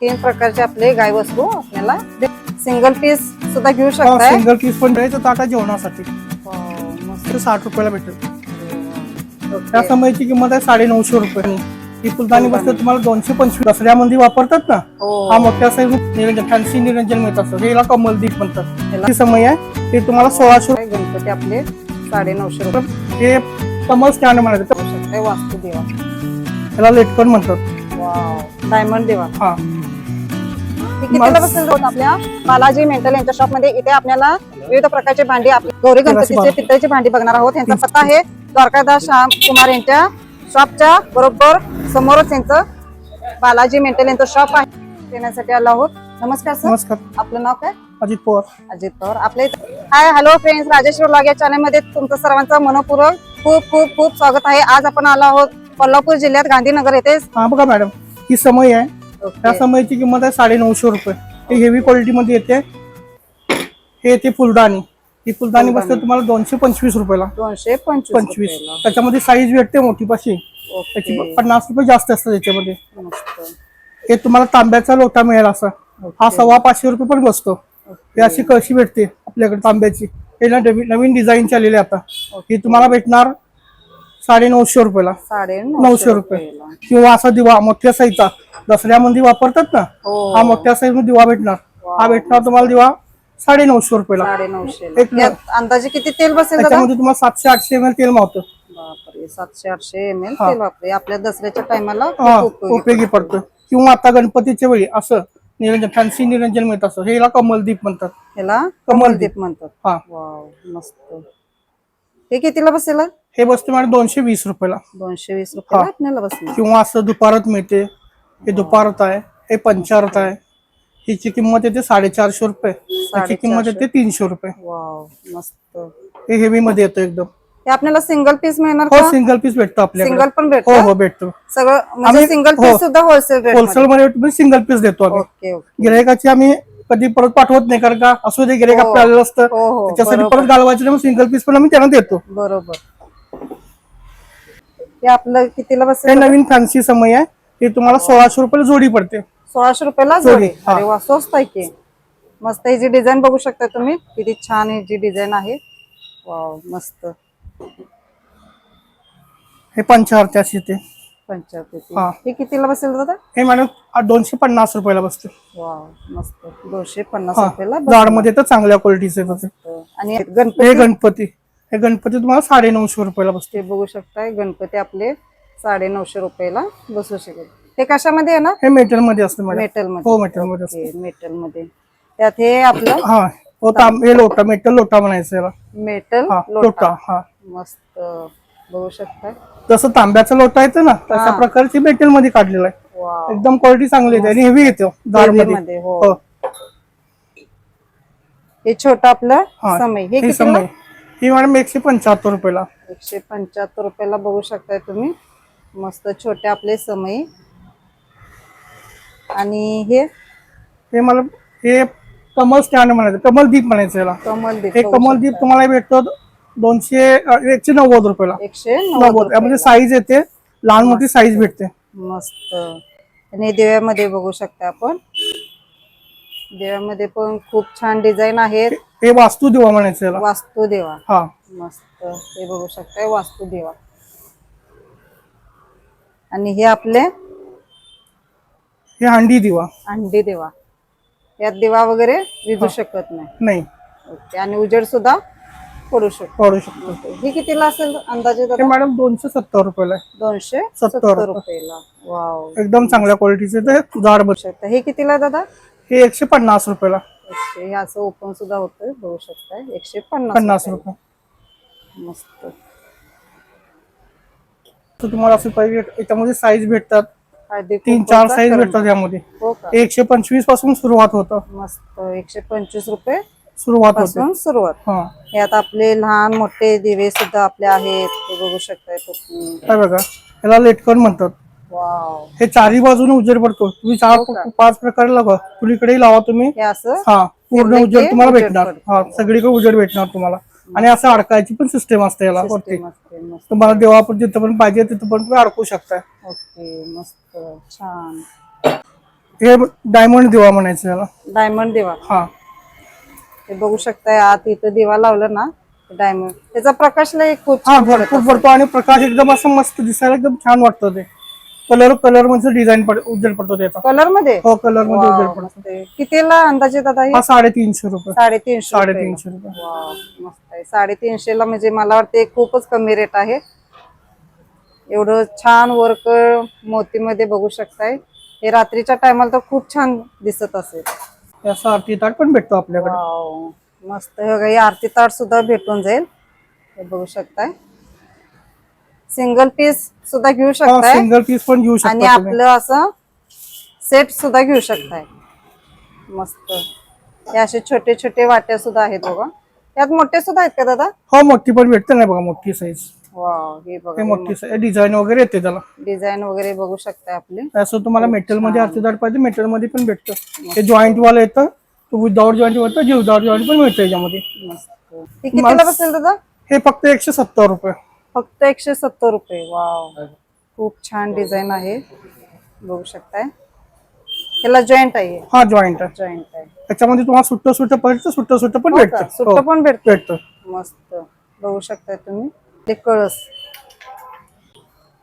तीन प्रकारचे आपले गाय वस्तू आपल्याला. सिंगल पीस सुद्धा घेऊ हा, शकताय. सिंगल पीस पण द्यायचं ताटा जेवणासाठी. वाव, मस्त. साठ रुपयाला भेटेल. ओके. त्या समयची किंमत आहे साडे नऊशे रुपये. ही फुलदाणी बसते तुम्हाला दोनशे पंचवीस दसऱ्यामध्ये वापरतात ना हो. हा मोठ्या साईज निरंजन फॅन्सी निरंजन मिळत असतं हे याला कमलदीप म्हणतात. ही समय आहे. ते तुम्हाला सोळाशे काय गणपती आपले साडे नऊशे रुपये. रुपये हे कमल स्टँड म्हणायचं. वास्तू देवा. त्याला लेटकन म्हणतात. डायमंड देवा. हा हे. कितीला आपल्या? बालाजी मेंटल यांच्या शॉपमध्ये इथे आपल्याला विविध प्रकारचे भांडी आपली गौरी गणपतीचे. पितळेची भांडी बघणार आहोत. यांचा पत्ता आहे द्वारकादास श्याम कुमार यांच्या शॉपच्या बरोबर समोरच यांचं बालाजी मेंटल यांचं शॉप आहे. देण्यासाठी आलो आहोत. नमस्कार सर नमस्कार. आपलं नाव काय? अजित पवार. अजित पवार. आपले हाय हॅलो फ्रेंड्स राजेश्वर लॉग या चॅनलमध्ये तुमचं सर्वांचं मनपूर्वक खूप खूप खूप स्वागत आहे. आज आपण आलो आहोत कोल्हापूर जिल्ह्यात गांधीनगर येथे. हा बघा मॅडम ही समय आहे. त्या समयची किंमत आहे साडे नऊशे रुपये. हे हेवी क्वालिटी मध्ये येते. हे येते फुलदाणी. ही फुलदाणी बसते तुम्हाला दोनशे पंचवीस रुपयाला. दोनशे पंचवीस. त्याच्यामध्ये साईज भेटते मोठी पाशी. त्याची पन्नास रुपये जास्त असतात त्याच्यामध्ये. हे तुम्हाला तांब्याचा लोटा मिळेल असा. हा सव्वा पाचशे रुपये पण बसतो. ही अशी कळशी भेटते आपल्याकडे तांब्याची. हे ना नवीन नवीन डिझाईन आलेली आता. ही तुम्हाला भेटणार साडे नऊशे रुपयाला. साडे नऊशे रुपये. किंवा असा दिवा मोठ्या साईजचा. दसऱ्यामध्ये वापरतात ना हो. हा मोठ्या साईजमध्ये दिवा भेटणार. हा भेटणार तुम्हाला दिवा साडे नऊशे रुपयाला अंदाजे किती तेल बसेल त्याच्यामध्ये तुम्हाला सातशे आठशे एम एल तेल मावतं. सातशे आठशे एम एल तेल वापरे आपल्या दसऱ्याच्या टायमाला उपयोगी पडतं. किंवा आता गणपतीच्या वेळी असं निरंजन फॅन्सी निरंजन मिळत असं. हे याला कमलदीप म्हणतात. ह्याला कमलदीप. म्हणतात. हा. मस्त. हे कितीला बसेल? हे बसते मॅडम दोनशे वीस रुपयाला. दोनशे वीस रुपयाला आपल्याला बसणार किंवा असं दुपारात मिळते हे दुपारात आहे हे पंचारत आहे हिची किंमत येते साडेचारशे रुपये त्याची किंमत येते तीनशे रुपये. वाव मस्त. हे हेवी मध्ये येतं एकदम. हे आपल्याला सिंगल पीस मिळणार हो सिंगल पीस भेटतो आपल्याकडे. सिंगल पण हो भेटतो? हो भेटतो. सगळं म्हणजे आम्ही- सिंगल हो. पीस सुद्धा होलसेल होलसेल मध्ये सिंगल पीस देतो आम्ही. Okay okay. गिरायकाची आम्ही कधी परत पाठवत नाही कारण का असू दे गिरायक आपलं आलेलं असतं. हो हो त्याच्यासाठी परत घालवायचं नाही सिंगल पीस पण आम्ही त्यांना देतो. बरोबर. हे आपलं कितीला हे बसेल नवीन फॅन्सी समय आहे. ते तुम्हाला सोळाशे रुपये जोडी पडते. सोळाशे रुपयाला जोडी, जोडी? हा. अरे वा स्वस्त आहे की. मस्त ही जी डिझाईन बघू शकता तुम्ही किती छान ही जी डिझाईन आहे. वाव मस्त. हे पंचाहत्तर अशी ते. पंचायत हा. हे कितीला बसेल दादा? हे मॅडम आ- दोनशे पन्नास रुपयाला बसते. वाव मस्त. दोनशे पन्नास हा. रुपयाला जाडमध्ये तर चांगल्या क्वालिटीचे बसतं. आणि गणपती? हे गणपती. हे गणपती तुम्हाला साडे नऊशे रुपयाला बसते. ते बघू शकताय गणपती आपले साडे नऊशे रुपयाला बसू शकेल. हे कशामध्ये आहे ना? हे मेटलमध्ये असते मॅडम. मेटलमध्ये हो मेटलमध्ये असते. मेटलमध्ये त्यात हे आपलं हा हो तांब हे लोटा मेटल लोटा म्हणायचं याला. मेटल हा लोटा. लोटा हा. मस्त. बघू शकताय. जसं तांब्याचा लोटा येतो ना तशा प्रकारची मेटलमध्ये काढलेला आहे. वाव. एकदम क्वालिटी चांगली येते आणि हेवी येतो जाडमध्ये मध्ये हो. हो. हे छोटं आपलं हा. समय. हे हे समय. ही मॅडम एकशे पंच्याहत्तर रुपयाला. एकशे पंच्याहत्तर रुपयाला बघू शकताय तुम्ही. मस्त छोटे आपले समय आणि हे? हे मला हे कमल स्टँड म्हणायचं कमलदीप म्हणायचं याला. कमल हे कमलदीप तुम्हाला भेटतो दोनशे एकशे नव्वद रुपयाला. एकशे नव्वद यामध्ये साईज येते लहान मोठी साईज भेटते. मस्त. आणि दिव्यामध्ये बघू शकता आपण. दिव्यामध्ये पण खूप छान डिझाईन आहेत. हे वास्तू दिवा म्हणायचं याला. वास्तू देवा हा. मस्त. हे बघू शकताय वास्तू देवा आणि हे आपले? हे हांडी दिवा. अंडी देवा. यात दिवा वगैरे विजू शकत नाही. नाही. ओके. आणि उजेड सुद्धा पडू शकतो. पडू शकतो. ही कितीला असेल अंदाजे हे मॅडम दोनशे सत्तर रुपयाला आहे. दोनशे सत्तर सत्तर रुपयाला. वाव. एकदम चांगल्या क्वालिटीचे ते जाड बस शकता. हे कितीला दादा? हे एकशे पन्नास रुपयाला. एकशे हे असं ओपन सुद्धा होतं बघू शकताय. एकशे पन्नास पन्नास रुपये. मस्त. तर तुम्हाला असं पाहिजे याच्यामध्ये साईज भेटतात. हळदी तीन चार साईज. भेटतात यामध्ये. हो का? एकशे पंचवीसपासून सुरुवात होतं. मस्त एकशे पंचवीस रुपये सुरुवात होते. पासून सुरुवात. हा. यात आपले लहान मोठे दिवे सुद्धा आपले आहेत ते बघू शकताय काय बघा याला लेटकन म्हणतात. हे चारी बाजूने उजेड पडतो. तुम्ही चार हो? पाच प्रकारे लावा. कुणीकडे लावा तुम्ही. हे असं? हा पूर्ण उजेड तुम्हाला भेटणार. हा सगळीकडे उजेड भेटणार तुम्हाला. आणि असं अडकायची पण सिस्टम असते याला. तुम्हाला देवापूर जिथं पण पाहिजे तिथं पण तुम्ही अडकू शकताय ओके मस्त. छान. हे डायमंड दिवा म्हणायचं त्याला डायमंड दिवा. हा. हे बघू शकताय आत इथं दिवा लावलं ना डायमंड त्याचा प्रकाश खूप हा असेल. पडतो आणि प्रकाश एकदम असं मस्त दिसायला एकदम छान वाटतं ते. कलर कलरमध्ये डिझाईन पड उजेड पडतो त्याचा. कलरमध्ये? हो कलरमध्ये वाव, पडतो. मस्त आहे. कितीला अंदाजे दादा हे? हा साडेतीनशे रुपये. साडेतीनशे रुपये. साडेतीनशे रुपये. वाव, मस्त आहे. साडेतीनशे ला म्हणजे मला वाटते खूपच कमी रेट आहे. एवढं छान वर्क मोतीमध्ये बघू शकताय. हे रात्रीच्या टायमाला तर खूप छान दिसत असेल. याचा आरती ताट पण भेटतो आपल्याकडे. वाव, मस्त. हे बघा, हे आरती ताट सुद्धा भेटून जाईल. हे बघू शकताय. सिंगल पीस सुद्धा घेऊ शकताय. सिंगल पीस पण घेऊ आणि शकता तुम्ही. आपलं असं सेट सुद्धा घेऊ शकताय. मस्त. हे असे छोटे छोटे वाट्या सुद्धा आहेत बघा. यात मोठे सुद्धा आहेत का दादा? हो मोठी पण भेटते ना बघा मोठी साईज हे बघा मोठी साईज डिझाईन वगैरे येते त्याला. डिझाईन वगैरे बघू शकताय आपले. असं तुम्हाला मेटलमध्ये ताट पाहिजे मेटलमध्ये पण भेटतं. हे जॉईंट वाला येतं. तो विदाउट जॉईंट येतं जे विदाउट जॉईंट पण मिळतं याच्यामध्ये. हे फक्त एकशे सत्तर रुपये. फक्त एकशे सत्तर रुपये. वाव. खूप छान डिझाईन आहे. बघू शकताय. ह्याला जॉईंट आहे. हा जॉईंट आहे. जॉईंट आहे. त्याच्यामध्ये तुम्हाला सुट्ट सुट्ट पाहिजे सुट्ट सुट्ट पण हो? भेटतं. सुट्ट हो, पण भेटत. भेटतं. मस्त. बघू शकताय तुम्ही. ते कळस.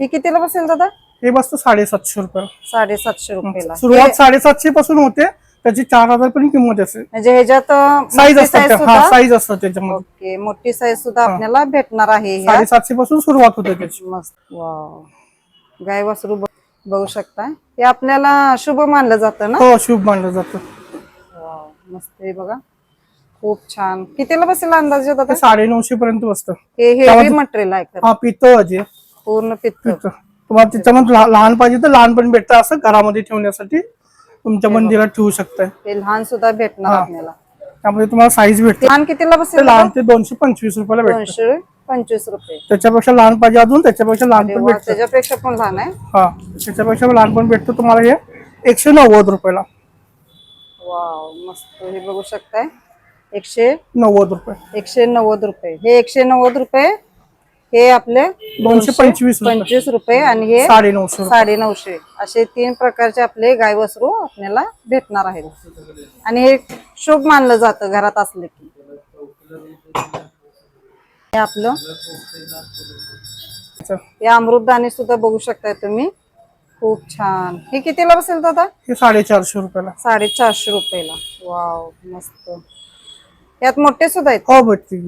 हे कितीला बसेल दादा? हे बसतं साडेसातशे रुपये. साडेसातशे रुपयाला. सुरुवात साडेसातशे पासून होते. त्याची चार हजार पर्यंत किंमत असेल. म्हणजे ह्याच्यात साईज असतात हा साईज असतात त्याच्यामध्ये. ओके मोठी साईज सुद्धा आपल्याला भेटणार आहे साडेसातशे पासून सुरुवात होते त्याची. मस्त. गाय वासरू बघ- शकता हे आपल्याला शुभ मानलं जातं ना? हो शुभ मानलं जातं. मस्त आहे बघा. खूप छान. कितीला बसेल अंदाजे दादा ते? साडे नऊशे पर्यंत बसतं. हे हेवी मटेरियल आहे. हा पित्त पूर्ण पित्त. तुम्हाला त्याच्यामध्ये लहा- लहान पाहिजे तर लहान पण भेटतं असं घरामध्ये ठेवण्यासाठी. तुमच्या मंदिरात ठेवू शकताय. लहान सुद्धा भेटणार आपल्याला. त्यामध्ये तुम्हाला साईज भेटते लहान कितीला ते लहान ते दोनशे पंचवीस रुपयाला भेटतं. दोनशे पंचवीस रुपये. त्याच्यापेक्षा लहान पाहिजे अजून त्याच्यापेक्षा लहान पण भेटतं. त्याच्यापेक्षा पण लहान आहे. हा त्याच्यापेक्षा लहान पण भेटतं. तुम्हाला हे एकशे नव्वद रुपयाला. वाव मस्त. हे बघू शकताय. एकशे नव्वद रुपये. एकशे नव्वद रुपये. हे एकशे नव्वद रुपये हे आपले दोनशे पंचवीस पंचवीस रुपये आणि हे साडे नऊशे साडे नऊशे असे तीन प्रकारचे आपले गाय वस्त्रू आपल्याला भेटणार आहेत. आणि हे शुभ मानलं जातं घरात असले की. हे आपलं. हे अमृतदानी सुद्धा बघू शकताय तुम्ही. खूप छान. हे कितीला बसेल दादा? हे साडेचारशे रुपयाला. साडेचारशे रुपयाला. वाव मस्त. यात मोठे सुद्धा आहेत? हो भेटते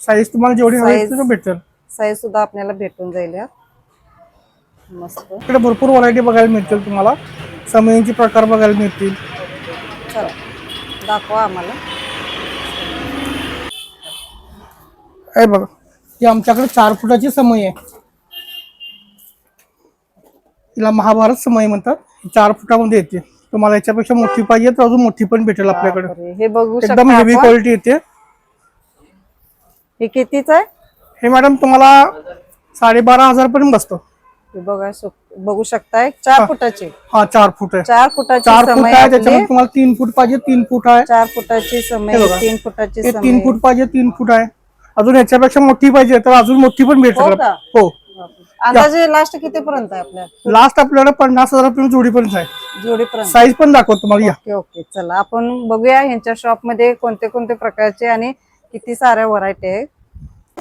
साईज तुम्हाला जेवढी हवी भेटेल. साईज सुद्धा आपल्याला भेटून जाईल यात. मस्त. इकडे भरपूर व्हरायटी बघायला मिळतील तुम्हाला. समयांचे प्रकार बघायला मिळतील. चला दाखवा आम्हाला. हे बघा ही आमच्याकडे चार फुटाची समय आहे. तिला महाभारत समय म्हणतात. ही चार फुटामध्ये येते. तुम्हाला याच्यापेक्षा मोठी पाहिजे तर अजून मोठी पण भेटेल आपल्याकडे. हे बघू एकदम शकता हेवी आपण. क्वालिटी येते. हे कितीच आहे? हे मॅडम तुम्हाला साडेबारा हजार पर्यंत बसतो. हे बघा शक- बघू शकताय. चार फुटाची. हा चार फूट आहे. चार फुटाची चार फूट समय आहे आपली. त्याच्यामध्ये तुम्हाला तीन फूट पाहिजे तीन फूट आहे. चार फुटाची समय हे बघा. तीन फुटाची हे समय तीन फूट पाहिजे तीन फूट आहे. अजून याच्यापेक्षा मोठी पाहिजे तर अजून मोठी पण भेटेल. हो का? हो. अंदाजे लास्ट किती पर्यंत आहे आपल्या? लास्ट आपल्याकडे पन्नास हजारापर्यंत जोडीपर्यंत आहे. जोडीपर्यंत. साईज पण दाखवतो तुम्हाला या. Okay okay. चला आपण बघूया ह्यांच्या शॉपमध्ये कोणते कोणते प्रकारचे आणि किती साऱ्या व्हरायटी आहेत.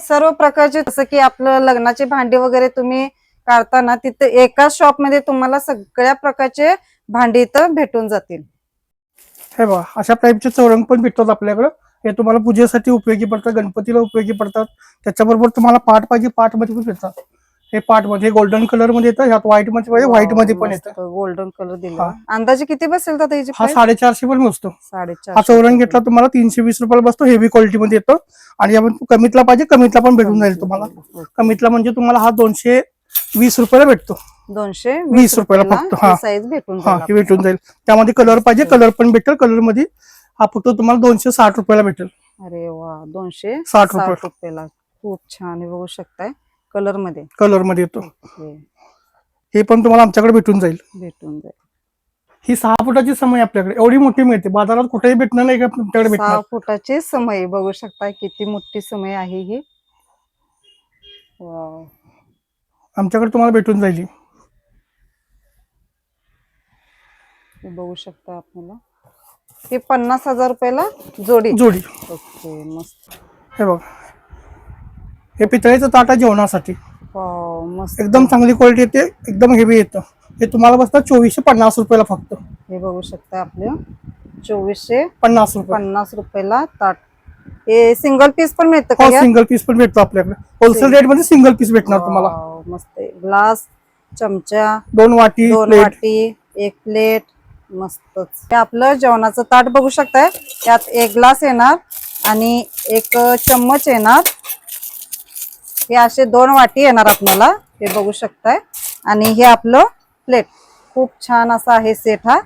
सर्व प्रकारचे जसं की आपलं लग्नाचे भांडी वगैरे तुम्ही काढताना तिथे एकाच शॉपमध्ये तुम्हाला सगळ्या प्रकारचे भांडी इथं भेटून जातील. हे बघा अशा टाईपचे चौरंग पण भेटतात आपल्याकडे. हे तुम्हाला पूजेसाठी उपयोगी पडतात गणपतीला उपयोगी पडतात. त्याच्याबरोबर तुम्हाला पाठ पाहिजे पाठमध्ये पण भेटतात. हे पाटमध्ये गोल्डन कलरमध्ये येतं ह्यात व्हाईटमध्ये पाहिजे व्हाईटमध्ये पण येतं. गोल्डन कलर दिला. अंदाजे किती बसेल दादा याची हा? साडेचारशे पण बसतो. साडेचार हा चौरंग घेतला तुम्हाला तीनशे वीस रुपयाला बसतो हेवी क्वालिटी मध्ये येतो. आणि आपण कमीतला पाहिजे कमीतला पण भेटून जाईल तुम्हाला. कमीतला म्हणजे तुम्हाला हा दोनशे वीस रुपयाला भेटतो. दोनशे वीस रुपयाला फक्त, हा. साईज भेटून हा जाईल भेटून जाईल. त्यामध्ये कलर पाहिजे कलर पण भेटेल कलरमध्ये हा फक्त तुम्हाला दोनशे साठ रुपयाला भेटेल. अरे वा दोनशे साठ रुपये. रुपयाला. खूप छान हे बघू शकताय. कलरमध्ये कलरमध्ये येतो. हे हे पण तुम्हाला आमच्याकडे भेटून जाईल. भेटून जाईल. ही सहा फुटाची समय आपल्याकडे. एवढी मोठी मिळते. बाजारात कुठेही भेटणार नाही का तुमच्याकडे भेटणार? सहा फुटाची समय बघू शकताय किती मोठी समय आहे ही. वाव. आमच्याकडे तुम्हाला भेटून जाईल ही. हे बघू शकता आपल्याला. हे पन्नास हजार रुपयाला जोडी. जोडी. ओके मस्त. हे बघ. हे पितळेचं ताट आहे जेवणासाठी. वाव, मस्त. एकदम चांगली क्वालिटी येते एकदम हेवी येतं. हे तुम्हाला बसतं चोवीसशे पन्नास रुपयाला फक्त. हे बघू शकता आपले. चोवीसशे पन्नास रुपये. पन्नास रुपयाला ताट. हे सिंगल पीस पण मिळतं का हो यात? सिंगल पीस पण भेटतो आपल्याकडे. होलसेल रेटमध्ये सिंगल पीस भेटणार तुम्हाला. वाव, मस्त ग्लास चमचा दोन वाटी दोन प्लेट वाटी एक प्लेट मस्तच. हे आपलं जेवणाचं ताट बघू शकताय. त्यात एक ग्लास येणार आणि एक चम्मच येणार. हे असे दोन वाटी येणार आपल्याला. हे बघू शकताय. आणि हे आपलं प्लेट खूप छान असा आहे सेट हा.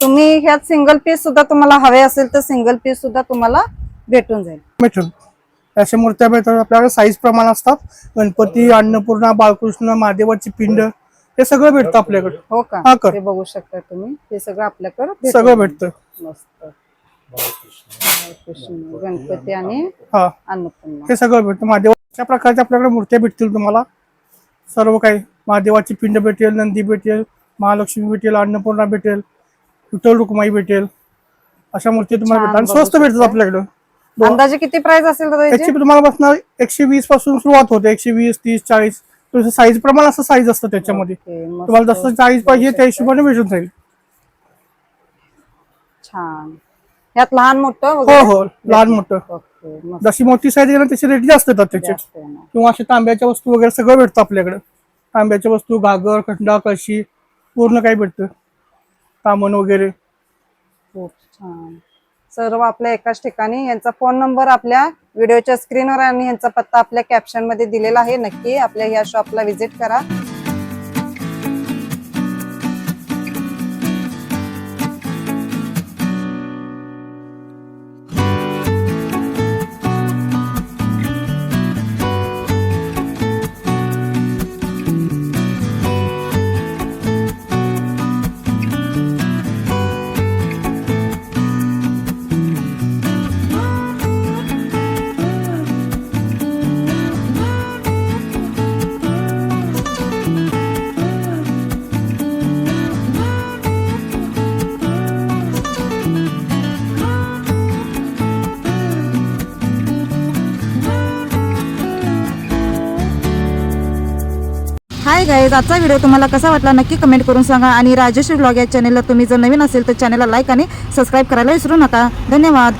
तुम्ही ह्यात सिंगल पीस सुद्धा तुम्हाला हवे असेल तर सिंगल पीस सुद्धा तुम्हाला भेटून जाईल. भेटून. अशा मूर्त्या भेटतात. आपल्याकडे साईज प्रमाण असतात. गणपती अन्नपूर्णा बाळकृष्ण महादेवाची पिंड हे सगळं भेटतं आपल्याकडे. हो का? हा, कर. हे बघू शकता तुम्ही. हे सगळं आपल्याकडे सगळं. भेटतं. मस्त. गणपती आणि हा. अन्नपूर्णा. हे सगळं भेटतं. महादेव अशा प्रकारच्या आपल्याकडे मूर्त्या भेटतील तुम्हाला. सर्व काही. महादेवाची पिंड भेटेल नंदी भेटेल महालक्ष्मी भेटेल अन्नपूर्णा भेटेल विठ्ठल रुक्माई भेटेल. अशा मूर्ती तुम्हाला भेटतात. आणि स्वस्त भेटतात. आपल्याकडे. अंदाजे किती प्राइस असेल दादा याची? याची? तुम्हाला बसणार एकशे वीसपासून सुरुवात होते. एकशे वीस तीस चाळीस. तुमचं साईज प्रमाण असं साईज असतं त्याच्यामध्ये. ओके, मस्त. तुम्हाला जसं साईज पाहिजे त्या हिशोबाने भेटून जाईल. छान. ह्यात लहान मोठं हो वगैरे हो लहान मोठं. ओके मस्त. जशी मोठी साईज आहे ना त्याचे रेट जास्त येतात त्याचे. जास्त आहे ना. किंवा अशा तांब्याच्या वस्तू वगैरे सगळं भेटतं आपल्याकडे. तांब्याच्या वस्तू घागर खंडा कळशी पूर्ण काही भेटतं. तामण वगैरे. खूप छान. सर्व आपल्या एकाच ठिकाणी. यांचा फोन नंबर आपल्या व्हिडिओच्या स्क्रीनवर आणि यांचा पत्ता आपल्या कॅप्शनमध्ये दिलेला आहे. नक्की आपल्या ह्या शॉपला व्हिजिट करा. गाईज आजचा व्हिडिओ तुम्हाला कसा वाटला नक्की कमेंट करून सांगा. आणि राजेश्री ब्लॉग या चॅनेलला तुम्ही जर नवीन असेल तर चॅनलला लाईक आणि सबस्क्राईब करायला विसरू नका. धन्यवाद.